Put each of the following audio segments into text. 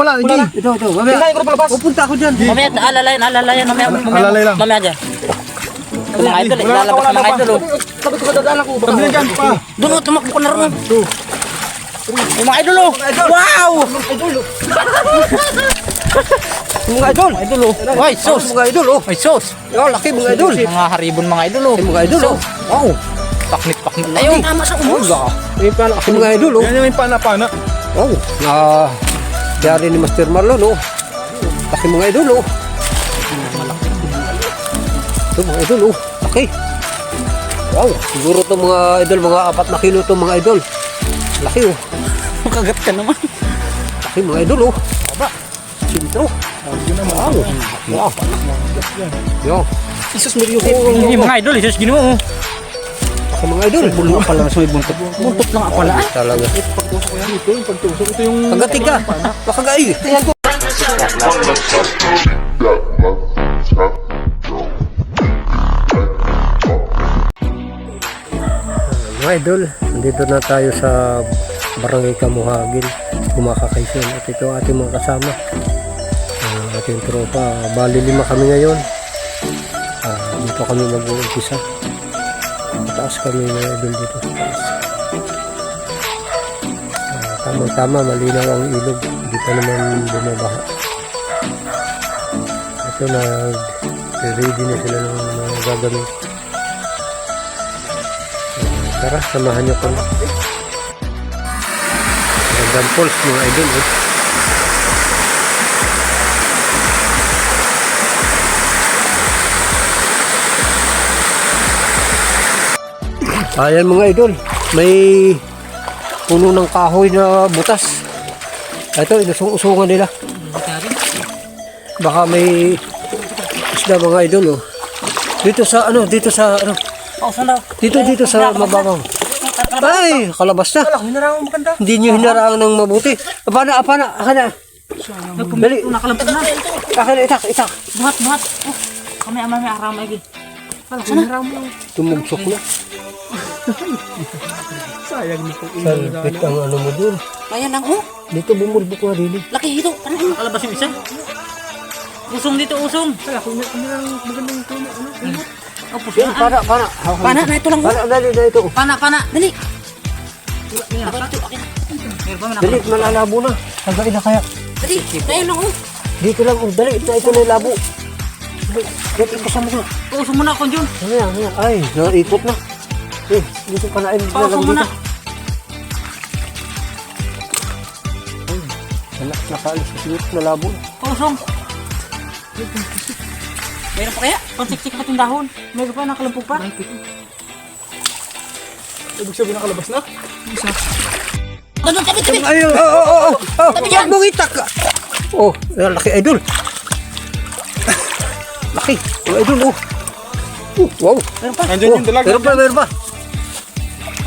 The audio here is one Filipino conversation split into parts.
Wala, hindi. Ito, ito. Mamaya. Tingnan ko palabas. Pupunta ako dyan. Mamaya, alalayan, alalayan. Mamaya, mamaya. Alalay lang. Mamaya dyan. Mga idol, wala ng mga idol. oh. Sabi ko dadaan ako. Sabi dyan pa. Doon, oh, tumakbo ko na rin. oh. Yung mga idol, oh. Wow! Mga idol. Idol, oh. Ay, sus. Mga idol, oh. Ay, sus. Oh, laki mga idol. Mga haribon mga idol, oh. Mga idol, oh. Wow. Paknit-paknit. Ayun, tama sa umos. May pana kasi mga idol, oh. Yan yung pana-pana. Wow. Na, yari ni Master Marlon, oh. Laki mga idol, oh. Ito mga idol, oh. Laki. Wow. Siguro itong mga idol, mga apat na kilo itong mga idol. Laki, oh. Kagat ka naman. Laki mga idol, oh. Aba. Sintro. Wow. Wow. Yo. Isus mo yung mga idol, isus gino, oh. Laki mga idol. Bulo ka pala sa may buntot. Buntot lang pala. Talaga. Ito yung pagtusok. Ito yung... Pagdating ka. Tingnan ko. Mga idol, nandito na tayo sa Barangay Kamuhagin, Kumakakaysin. At ito ating mga kasama. Ang ating tropa. Bali lima kami ngayon. Ah, dito kami mag-uumpisa. Mataas kami mga idol dito sa taas. Ah, Tama-tama, malinaw ang ilog. Hindi pa naman bumabaha. Ito nag-ready na sila ng mga gagawin. Ah, Tara, samahan niyo kami. Gandang Falls mga idol. Eh. Ayan mga idol, may puno ng kahoy na butas. Ito, inusung-usungan nila. Baka may isda mga idol, oh. Dito sa, ano, dito sa, ano, Oh, dito, dito sa mababaw. Ay, kalabas na. Hindi nyo hinarang ng mabuti. Apana, apana, akana. Dali, Nakalampag na. akana, itak, itak. Buhat, buhat. Oh, kami amay may aram ay gid. Wala, sana. Tumugsok na. Sayang ni kung Salpit ang ano mo dun. Ayan lang, oh. Dito bumulbok na rin. Laki hito. Ano yun? Kalabas yung isa. Usong dito, usong. Kaya kung hinarang magandang tumo. Ano? Oh, puso na. para, para. Pana, na ito lang. oh. Para, dali, dali ito. Pana, pana. Dali. Dito, Dali, malalabo na. Hanggang na kaya. Dali, ayan lang, oh. Dito lang, oh, dali, na ito na yung labo. Dali, dali, kasama mo. Usong muna ako dyan. Ano yan, ano yan? Ay, naikot na. Eh, dito ka na, eh, dito Usong lang muna. dito. Wala, nakaalis na siguro, nalabo na. Usong. Meron pa kaya? Pansiksik pa dahon. Meron pa, nakalampog pa. Ibig sabihin nakalabas na? Ganun, tabi, tabi. Ay, oh, oh, oh, oh, oh, Tabi huwag mong itak. Oh, yan, laki idol. laki, oh, idol, oh. Uh, wow. Meron pa. Nandiyan yung dalag. Meron pa, meron pa.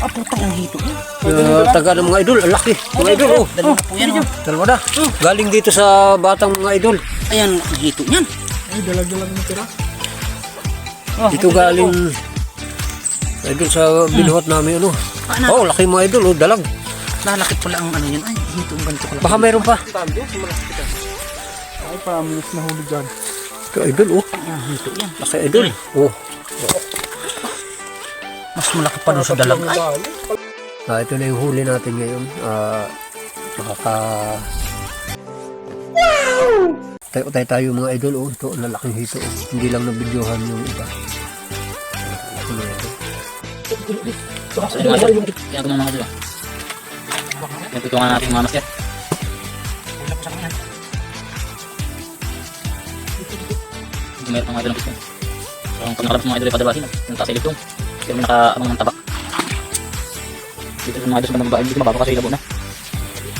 Ah, puta ng hito. Uh, taga ng mga idol, ang laki. Mga idol, oh. Dalawa po yan, oh. Dalawa na. Galing dito sa batang mga idol. Ayan, ang hito niyan. Ay, dalag-dalag na tira. Oh, Dito galing idol sa binuhat namin, ano. Paano? Oh, laki mga idol, oh, dalag. Lalaki pala ang ano yan. Ay, hito ang ganito pala. Baka meron pa. Ka. Ay, promise na huli dyan. Ito, idol, oh. Ang hito yan. Laki idol. Oh. Malaki pa doon sa dalag. Ay, Ah, ito na yung huli natin ngayon. Ah, nakaka... Tayo tayo tayo mga idol. Oh, ito, lalaking hito. Oh. Hindi lang nabidyohan yung iba. Ito na ito. Kaya ito mga idol. Yan, tutungan natin mga master. Meron pang mga idol ng piston. So, pag nakalabas mga idol ay padalawahin. Yung taas ay may nakaabang ng tabak. Dito sa mga idol sa mga babae, dito mababa kasi ilabo na.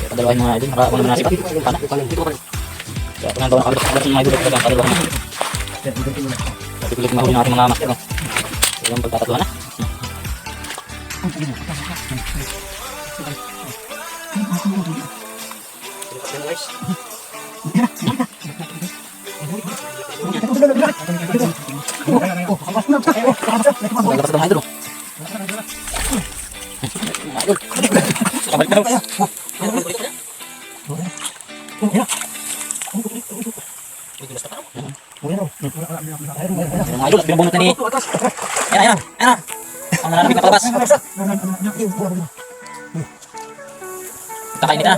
Kaya padalawahin mga idol. Nakaabang naman nasipat. Pana. Kaya pag nandaw nakalabas nakalabas ng mga idol, talagang padalawahin na. Kasi kulit mahuli ng ating mga master. No? So, yung pagtatatuan na. Lalabas ito mga idol. oh. Idol. Kabalik na. Mga idol, binubunot na ni... Ayan, ayan, ayan. Ang nalalamig na palabas. Kakainit na.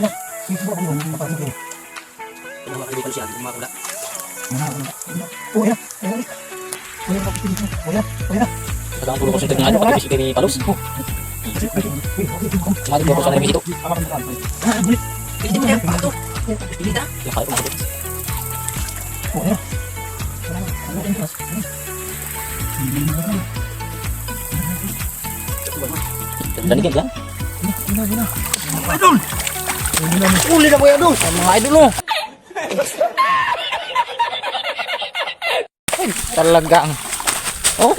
Tagang tulong ko sa mga idol, pati si Kay Palos. Mga idol, sa nabisito. Yung kaya ko mga idol. Danig yan. Uli na mo yan, idol. Mga idol oh. Ay, talagang. Oh,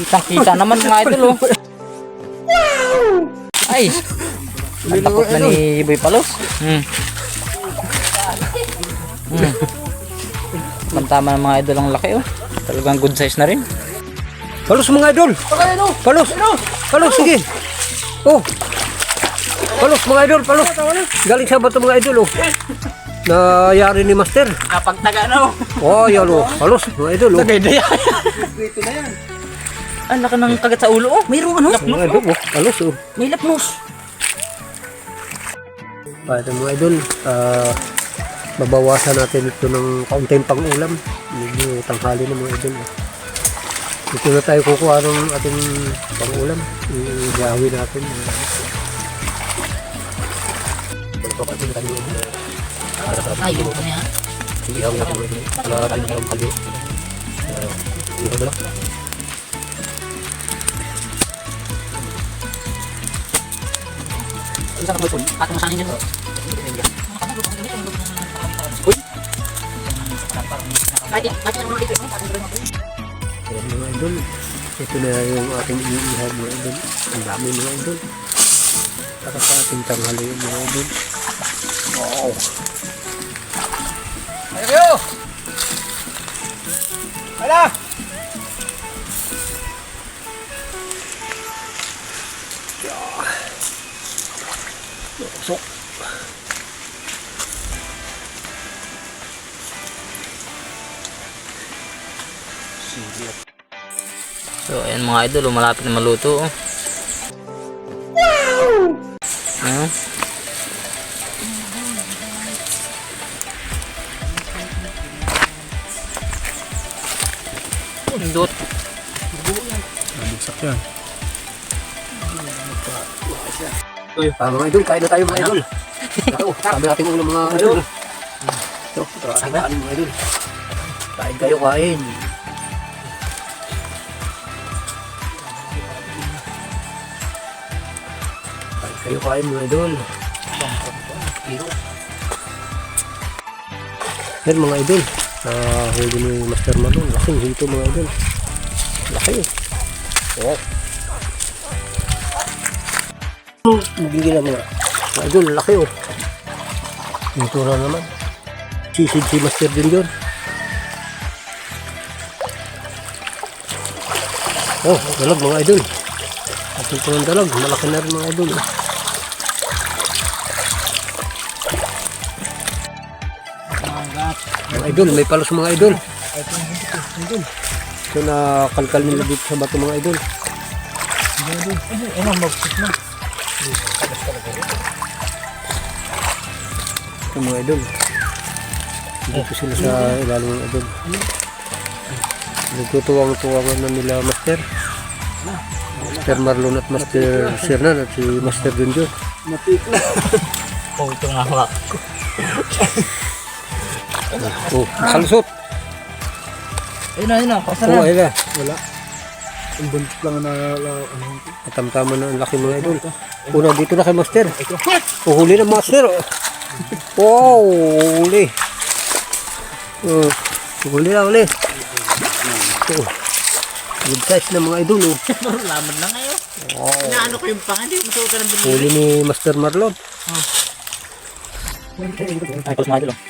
kitang-kita naman mga idol oh. Ay, ang takot na ni Boy Palos. Hmm. Hmm. Tama ng mga idol ang laki oh. Talagang good size na rin. Palos mga idol. Palos. Palos, sige. Oh. Palos mga idol, palos. Galing sa bato mga idol, oh. Nayari ni Master. Kapagtaga na oh. Oh, yan, oh. Palos, mga idol, oh. Tagay na yan. Ang laki ng kagat sa ulo oh. Mayroong ano? Mga idol, oh. Palos, oh. May lapnos. Ah, ito mga idol, ah, babawasan natin ito ng kaunting pang-ulam. Medyo tanghali na mga idol. ah. Dito na tayo kukuha ng ating pang-ulam. Igawi natin. Ay, buto na yan. Igawi natin mga idol. Wala tayong pang kali. Dito na lang. Ano sa kapoy po? Patong masanin nyo. Ay, ay, ay, Ayan mga idol. Ito na yung ating iihab mga idol. Ang dami mga idol. Para sa ating tanghali yung mga idol. Wow! Ayo! Hala! Mga idol, oh, malapit na maluto. Oh. Ano? Pindot. Nabigsak yan. ah, mga idol, kain na tayo mga idol. Ito, kami natin ulam mga idol. Ito, ating kain mga idol. Kain kayo, kain. Kayo, kain mga idol. Yan mga idol. Ah, huli ni Master Malone. Laking hito mga idol. Laki. Oh. Bigyan na mga mga idol, laki oh. Ito na naman. Sisid si Master din yun. Oh, dalag mga idol. Atin po ng dalag. Malaki na rin mga idol. Mga idol, may palos mga idol. Ito na kalkal nila dito sa bato mga idol. Ito mga idol. Dito sila sa ilalim ng idol. Nagtutuwang-tuwangan na nila Master. Master Marlon at Master Sernan at si Master Junjun. Oh, ito nga nga. Oh, nakalusot. Ayun na, ayun na. Kausa Oo, ayun na. Wala. Ang buntot lang na, na ano. Katamtama na ang laki mga idol. Una dito na kay Master. Oh, huli na Master. Wow, huli. Oh, huli na, huli. Oh, good size na mga idol. Oh. Laman na ngayon. Wow. Inaano ko yung pang, hindi ko masuot ng binili. Huli ni Master Marlon. Ay, palos mga idol. Kaya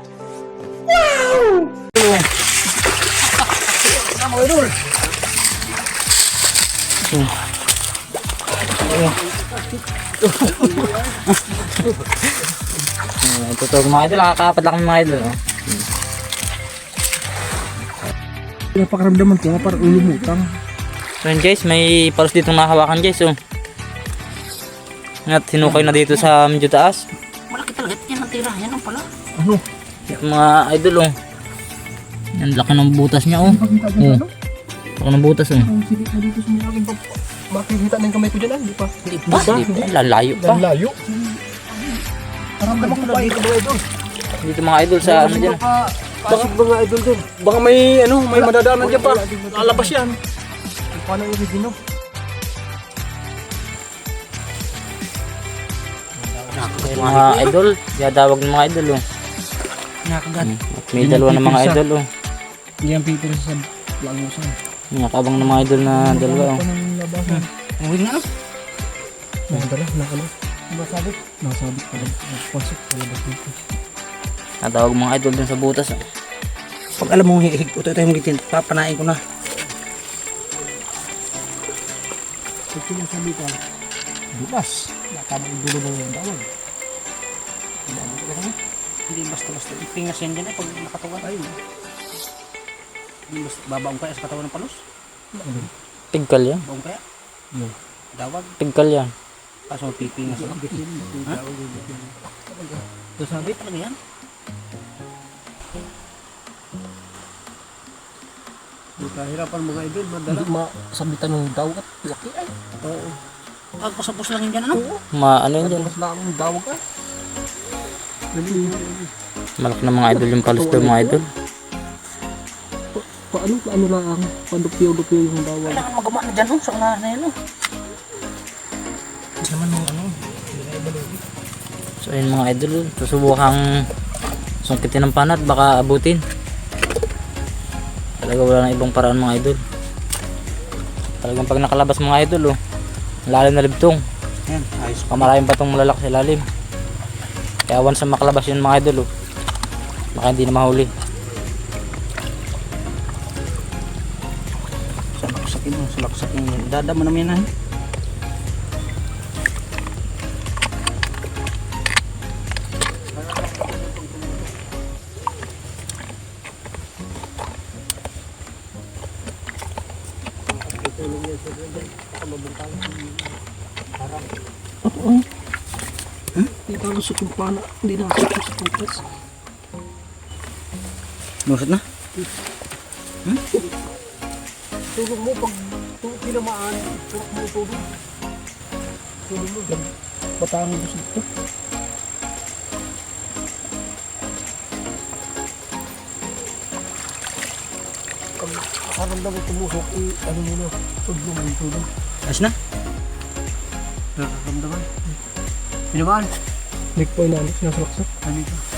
Hmm, Ito to mga idol, nakakapad lang mga idol. Oh. Napakaramdaman ko nga parang ulumutang. Ayan guys, may palos dito nahawakan guys. Oh. At hinukay na dito sa medyo taas. Malaki talaga. Yan ang tira. Yan ang pala. Ano? Mga idol oh. Yan, laki ng butas niya oh. Oh. Laki ng butas. Ang silip na dito sa mga aking pag... Makikita na yung kamay ko dyan, ah, di pa? Di pa, di pa. Lalayo pa. Ang layo. Paramdaman ko na dito mga idol. Dito mga idol sa ano dyan. Bakit mga idol dun? Baka may ano, may madadaanan dyan pa. Lalabas yan. Paano yung bigino? Mga idol, dadawag ng mga idol oh. Nakagat. At may dalawa ng mga idol oh. Hindi ang pipir sa langusan. Nakabang ng mga idol na dalawa oh. ng labasan. Uwi nga no. Nakadala, nakala. Nasabit. Nasabit pa rin. Pasok, lalabas dito. Natawag mga idol dun sa butas oh. Pag alam mong higpot ito yung gitin, papanain ko na. Pag sinasabi ka, bukas. Nakama yung dulo ng dawag. Hindi basta-basta. Ipingas yan dyan eh pag nakatawan. Ay. Basta babaong kaya sa katawan ng palos. Pigkal yan. Baong kaya. No. Dawag. Pigkal yan. Kaso pipingas ako. Ito sabi, Talaga yan. kahirapan mga idol, madala. Hindi masabitan ng dawag at laki ay. Oo. Pagpasapos lang yan dyan ano. Ma ano yun dyan? Mas lang ang dawag ay. Dali. Malaki ng mga idol yung palos daw mga idol. Paano, paano lang ang pandupyo-dupyo yung dawag? Kailangan magawa na dyan oh. Sa unahan na yan oh. Hindi naman ano. So ayun mga idol, susubukang sungkitin ng panat, baka abutin. Talaga wala nang ibang paraan mga idol. Talagang pag nakalabas mga idol, oh, lalim na libtong. Yan. Ayos. Kamalayan pa itong malalaki sa lalim. Kaya once na makalabas yun mga idol, oh, baka hindi na mahuli. Salaksakin mo. Mo. Dada mo naman yan ah. Hindi pa lusok yung pana. Hindi na sa kumpas. Nusot na. Tulong mo pag tinamaan, tulong mo tulong. Tulong mo, gan. Batangan mo sa ito. Pag nakaramdam mo tumusok, eh, ano mo na, tulong mo tulong. Ayos na. Nakaramdaman. Pinamaan. Nick po na, Nick, nasa laksak. Ano ito?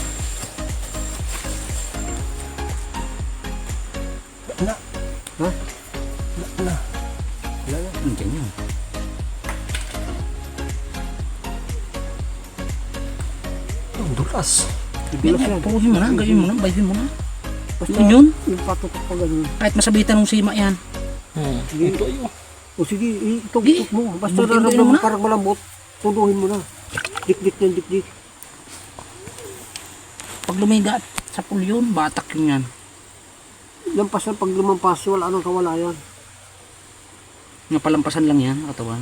Dulas. Yan. Puruhin mo na. Gawin mo na. Bayhin mo na. Basta Yun. yung patutok pa ganun. Kahit masabitan ng sima yan. Hmm. Sige, ito yun. O sige, ituktok Sige. mo. Basta nararamdaman na. parang malambot. Tuduhin mo na. Dik-dik yan, dik-dik. Pag lumiga sa pulyon, batak yun yan. Lampas yan, pag lumampas, wala nang kawalayan. Napalampasan lang yan, katawan.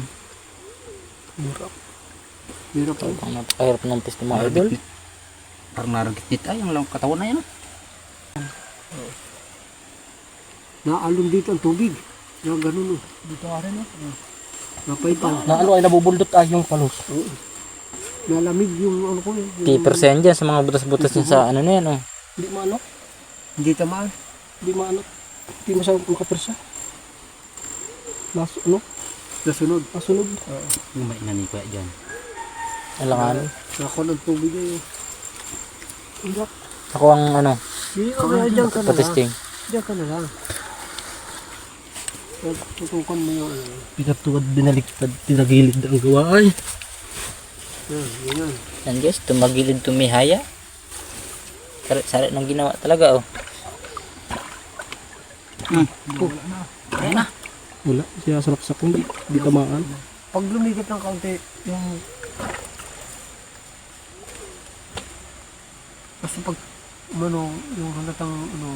Hirap. Hirap napakahirap ng ng mga idol. Parang naragit ay, ang lang katawan na yan. ah. Naalon dito ang tubig. Na ganun oh. Dito ka rin oh. Napaitan. Na ano ay nabubuldot ay yung palos. Oo. Nalamig yung ano ko yun. yung- Keepers yan dyan sa mga butas-butas dyan sa ano na yan. Oh. Hindi maano, Hindi tamaan. hindi maano. Hindi masyadong makapersa. Nas, ano? Nasunod. Nasunod. Yung may inani kuya dyan. Alangan. Nako ng tubig ay. Hirap. Ako ang ano, Hindi ka kaya dyan ka na lang. Diyan ka na lang. Tutukan mo yung ano. Pinatuwad binaliktad, tinagilid ang gawa ay. Yan, yan, yan. Guys, tumagilid tumihaya. Sarit-sarit ng ginawa talaga oh. Ayun na. Wala, siya salaksak ko, di, tamaan. Pag lumikit ng kaunti, yung... Basta pag, ano, yung halatang, ano,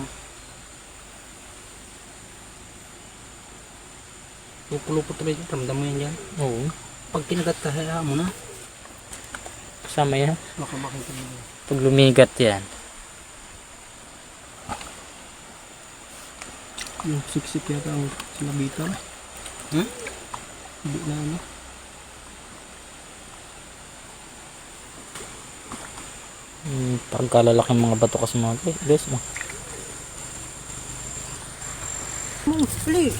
Lupulupot na ba yun? Ramdam mo yan dyan. Oo. Pag kinagat ka, hayaan mo na. Kasama yan. baka makita mo. Pag lumigat yan. Yung siksik yata ang sinabitan. Hmm? Hindi na ano. Hmm, pagkalalaking mga bato kasi mga guys. guys oh. Dali!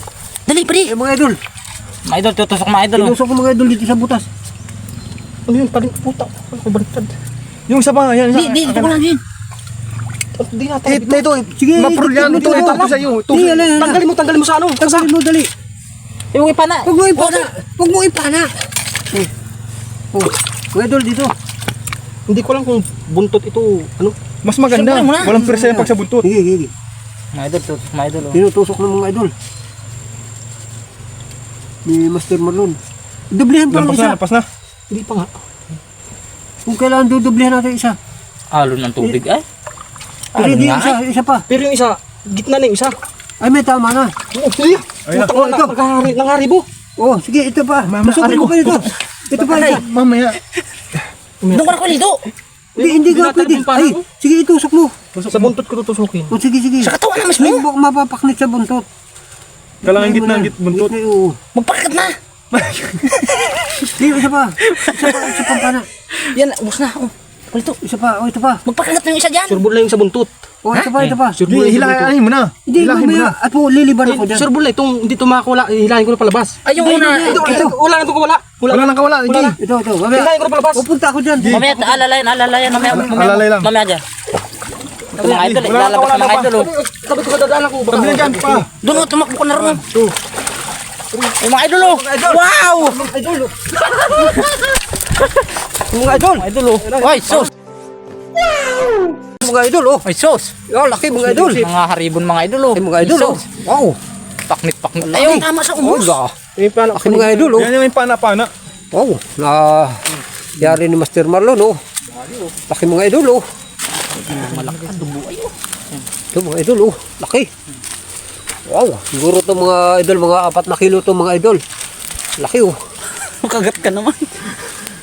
Dali, pari! Eh mga idol, Mga idol, tutusok mga idol oh. tinusok ko mga idol dito sa butas. Ano yun? Paling puta. Ano ko baliktad? Yung isa pa, yan. Di, di, ito ko lang yun. Di na Eh, ito, sige. Maprol yan. ito, Ito, ito, ito, sa iyo. Ito. Di, ala, ala. Tanggalin mo, tanggalin mo sa ano. Tanggalin mo, dali. Na. Huwag mo ipana. Huwag mo ipana. Oh. Oh. Mga idol dito. Hindi ko lang kung buntot ito. Ano? Mas maganda. Siyempre na. Walang persa yan pag sa buntot. Sige, sige. Mga idol, tutusok mga idol oh. Tinutusok ng mga idol. Ni Master Marlon. Dublihan pa ng Lampas isa. na, lampas na. Hindi pa nga. Kung kailangan dudublihan natin isa. Alon ng tubig ay. Pero Alon hindi nga isa, isa pa. Pero yung isa, gitna na yung isa. Ay, may tama na. Oh, sige. Ayun na. Puta ko na, nakahari, nangaribo. Oh, sige, ito pa. Mama, Masukin mo ko. pa dito. Ito pa isa. Mamaya. Doon ko na kulito. Hindi, hindi ka pwede. mo Ay, sige, itusok mo. Sa buntot ko tutusukin. Oh, sige, sige. Sa katawan na Ay, mismo. buk mapapaknit sa buntot. Kailangan Gitna gitna, mo na. git buntot. Gitna, oo. Magpakat na. Sige, isa pa. Isa pa, isa pa pana. Yan, ubos na. Oh, kulito. Isa pa, oh, ito pa. Magpakat na yung isa dyan. Surbol na yung sa buntot. Oh, ito pa, ito pa. Hindi, hilahin mo na. Hindi, Hilahin mo mamaya. na. At po, liliban ako dyan. Surbol na itong hindi tumakawala. Hilahin ko na palabas. Ay, yung una. Ito, ito. Wala na itong kawala. Wala na kawala. Hindi. Ito, ito. Mamaya. Hilahin ko na palabas. Pupunta ako dyan. Mamaya, alalayan, alalayan. Mamaya, mamaya. Alalay lang. Mamaya dyan. Ito mga idol, Wala ilalabas kawala ng mga idol. oh. Sabi ko dadaan ako. Sabi dyan pa. Doon, oh, tumakbo ka na rin. oh. Yung mga idol. Wow! Mga idol. Mga idol, oh. Ay, sos. Mga idol, oh. Ay, sos. Oh, laki mga idol. Mga haribon mga idol, oh. Ay, mga idol, oh. Wow. Paknit, paknit. Ayun, tama sa Oh, umus. ga. Yung pana. Laki mga idol, oh. Yan yung pana-pana. Wow. Na, yari ni Master Marlon, oh. Laki mga idol, oh. Malaki ang dubo. Ayun. Ito mga idol, oh. Laki. Wow. Siguro to mga idol, mga apat na kilo to mga idol. Laki, oh. Makagat ka naman.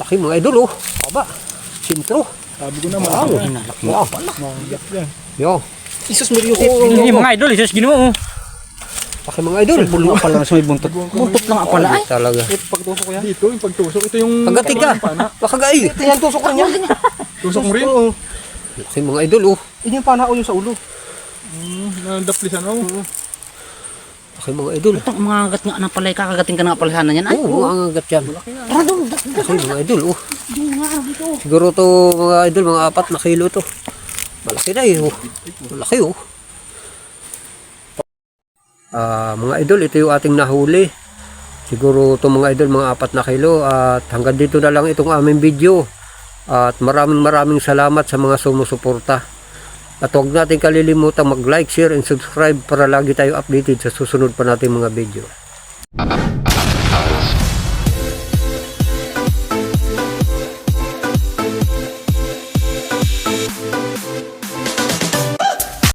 Laki mga idol, oh. Aba. Sintro. Sabi ko naman. Wow. Wow. Mangyat yan. Yo. Isus Mario. Hindi, mga idol, isos ginawa, oh. Laki mga idol. Bulong pala sa may buntot. Buntot lang pala, ay. Talaga. Ito pagtusok ko yan. Dito yung pagtusok. Ito yung... Kagating ka. Makagay. Ito yan tusok ko niya. Tusok mo rin? Oo. Laki mga idol, oh. Yun yung pana ulo sa ulo. Hmm, nandaplisan ako. Laki mga idol. Itong mga agat nga na pala, kakagating ka na pala yan, ay. Oo, mga angat yan. Tara doon, Laki mga idol, oh. Siguro to mga idol, mga apat na kilo to. Malaki na eh, oh. Malaki, oh. Ah, mga idol, ito yung ating nahuli. Siguro to mga idol, mga apat na kilo. At hanggang dito na lang itong aming video. At maraming maraming salamat sa mga sumusuporta. At huwag natin kalilimutan mag-like, share, and subscribe para lagi tayo updated sa susunod pa nating mga video.